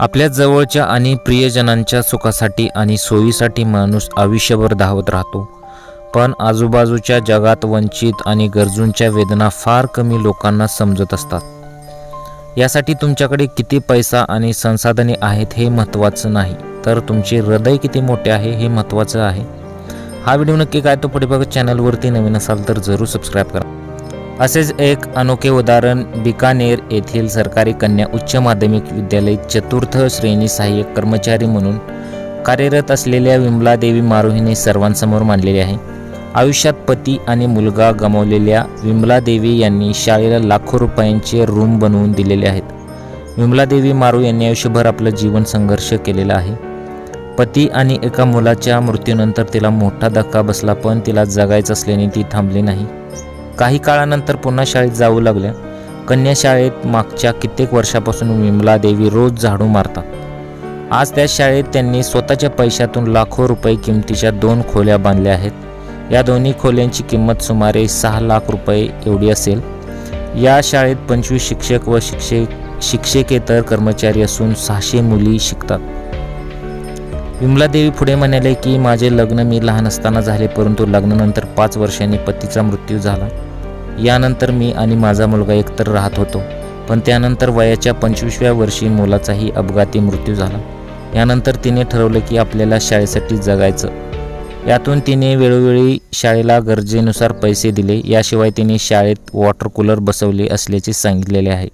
आपल्या जवळच्या आणि प्रियजनांच्या सुखासाठी आणि सोयीसाठी माणूस आयुष्यभर धावत राहतो. पण आजूबाजूच्या जगात वंचित आणि गरजूंच्या वेदना फार कमी लोकांना समजत असतात. यासाठी तुमच्याकडे किती पैसा आणि संसाधने आहेत हे महत्त्वाचं नाही तर तुमचे हृदय किती मोठे आहे हे महत्त्वाचं आहे. हा व्हिडिओ नक्की काय तो पुढे बघत चॅनलवरती नवीन असाल तर जरूर सबस्क्राईब करा. असेच एक अनोखे उदाहरण बिकानेर येथील सरकारी कन्या उच्च माध्यमिक विद्यालय चतुर्थ श्रेणी सहाय्यक कर्मचारी म्हणून कार्यरत असलेल्या विमला देवी मारुहीने सर्वांसमोर मांडलेले आहे. आयुष्यात पती आणि मुलगा गमावलेल्या विमला देवी यांनी शाळेला लाखो रुपयांचे रूम बनवून दिलेले आहेत. विमला देवी मारू यांनी आयुष्यभर आपलं जीवन संघर्ष केलेला आहे. पती आणि एका मुलाच्या मृत्यूनंतर तिला मोठा धक्का बसला पण तिला जगायचं असल्याने ती थांबली नाही. काही काळानंतर पुन्हा शाळेत जाऊ लागल्या. कन्या शाळेत मागच्या कित्येक वर्षापासून विमला देवी रोज झाडू मारतात. आज त्या शाळेत त्यांनी स्वतःच्या पैशातून लाखो रुपये किमतीच्या दोन खोल्या बांधल्या आहेत. या दोन्ही खोल्यांची किंमत सुमारे सहा लाख रुपये एवढी असेल. या शाळेत पंचवीस शिक्षक व शिक्षक शिक्षकेतर कर्मचारी असून सहाशे मुली शिकतात. विमलादेवी पुढे म्हणाले की माझे लग्न मी लहान असताना झाले परंतु लग्नानंतर पाच वर्षांनी पतीचा मृत्यू झाला. यानंतर मी आणि माझा मुलगा एकतर राहत होतो पण त्यानंतर वयाच्या पंचवीसव्या वर्षी मुलाचाही अपघाती मृत्यू झाला. यानंतर तिने ठरवलं की आपल्याला शाळेसाठी जगायचं. यातून तिने वेळोवेळी शाळेला गरजेनुसार पैसे दिले याशिवाय तिने शाळेत वॉटर कूलर बसवले असल्याचे सांगितलेले आहे.